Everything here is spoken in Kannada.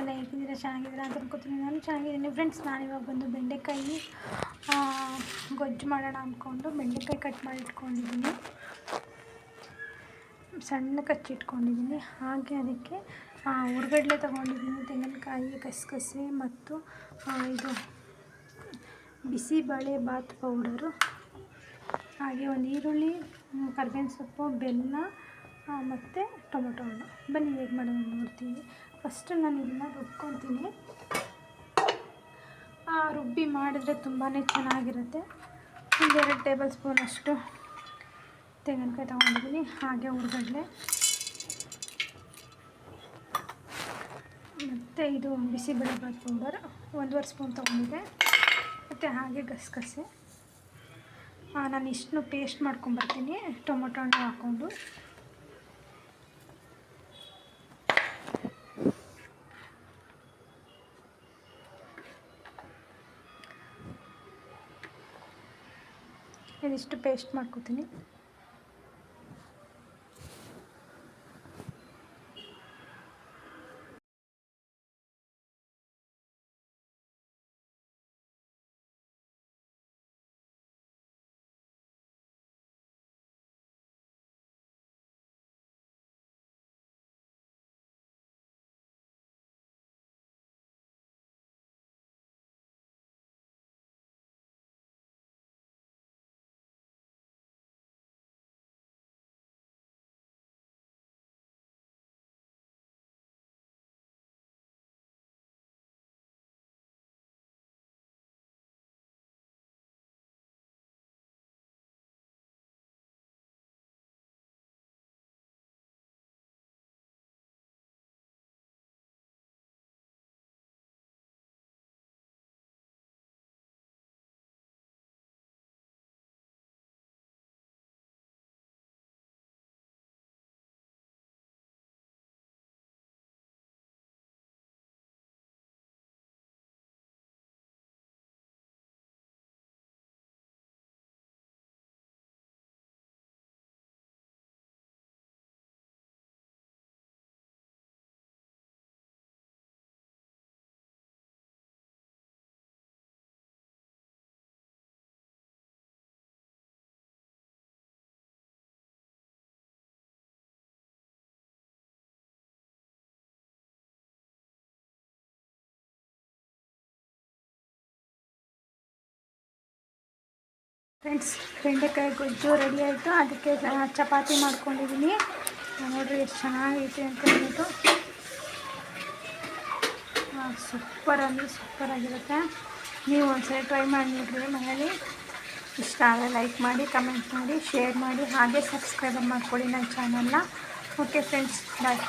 ಎಲ್ಲ ಹೇಗಿದ್ದೀರಾ? ಚೆನ್ನಾಗಿದ್ದೀರಾ ಅಂತ ಅನ್ಕೋತೀನಿ. ನಾನು ಚೆನ್ನಾಗಿದ್ದೀನಿ. ಫ್ರೆಂಡ್ಸ್ ನಾನಿವಾಗ ಬಂದು ಬೆಂಡೆಕಾಯಿ ಗೊಜ್ಜು ಮಾಡೋಣ ಅಂದ್ಕೊಂಡು ಬೆಂಡೆಕಾಯಿ ಕಟ್ ಮಾಡಿ ಇಟ್ಕೊಂಡಿದ್ದೀನಿ. ಸಣ್ಣ ಕಚ್ಚಿಟ್ಕೊಂಡಿದ್ದೀನಿ ಹಾಗೆ ಅದಕ್ಕೆ ಹುರ್ಗಡ್ಲೆ ತೊಗೊಂಡಿದ್ದೀನಿ. ತೆಂಗಿನಕಾಯಿ ಕಸಗಸೆ ಮತ್ತು ಇದು ಬಿಸಿಬೇಳೆ ಬಾತ್ ಪೌಡರು ಹಾಗೆ ಒಂದು ಈರುಳ್ಳಿ ಕರ್ಬೇವಿನ ಸೊಪ್ಪು, ಬೆಲ್ಲ ಮತ್ತು ಟೊಮೊಟೊ ಹಣ್ಣು. ಬನ್ನಿ, ಹೇಗೆ ಮಾಡೋದು ನೋಡ್ತೀನಿ. ಫಸ್ಟು ನಾನು ಇದನ್ನ ರುಬ್ಕೊತೀನಿ. ರುಬ್ಬಿ ಮಾಡಿದ್ರೆ ತುಂಬಾ ಚೆನ್ನಾಗಿರುತ್ತೆ. ಎರಡು ಟೇಬಲ್ ಸ್ಪೂನಷ್ಟು ತೆಂಗಿನಕಾಯಿ ತೊಗೊಂಡಿದ್ದೀನಿ, ಹಾಗೆ ಹುರ್ಗಡ್ಲೆ ಮತ್ತು ಇದು ಬಿಸಿಬೇಳೆಬಾತ್ ಪೌಡರ್ ಒಂದೂವರೆ ಸ್ಪೂನ್ ತೊಗೊಂಡಿದ್ದೆ. ಮತ್ತು ಹಾಗೆ ಗಸಗಸೆ. ನಾನು ಇಷ್ಟನ್ನು ಪೇಸ್ಟ್ ಮಾಡ್ಕೊಂಬರ್ತೀನಿ ಟೊಮೊಟೊ ಹಣ್ಣು ಹಾಕ್ಕೊಂಡು. ಇದಿಷ್ಟು ಪೇಸ್ಟ್ ಮಾಡ್ಕೋತೀನಿ ಫ್ರೆಂಡ್ಸ್ ಬೆಂಡೆಕಾಯಿ ಗೊಜ್ಜು ರೆಡಿ ಆಯಿತು. ಅದಕ್ಕೆ ಚಪಾತಿ ಮಾಡ್ಕೊಂಡಿದ್ದೀನಿ ನೋಡಿರಿ, ಎಷ್ಟು ಚೆನ್ನಾಗೈತೆ ಅಂತ ಹೇಳ್ಬಿಟ್ಟು. ಸೂಪರ್ ಅಂದರೆ ಸೂಪರಾಗಿರುತ್ತೆ ನೀವು ಒಂದ್ಸರಿ ಟ್ರೈ ಮಾಡಿ ನೋಡ್ರಿ ಮನೇಲಿ ಇಷ್ಟ ಆದರೆ ಲೈಕ್ ಮಾಡಿ ಕಮೆಂಟ್ ಮಾಡಿ ಶೇರ್ ಮಾಡಿ, ಹಾಗೆ ಸಬ್ಸ್ಕ್ರೈಬ್ ಮಾಡ್ಕೊಳ್ಳಿ ನನ್ನ ಚಾನಲ್ನ ಓಕೆ ಫ್ರೆಂಡ್ಸ್ ಬಾಯ್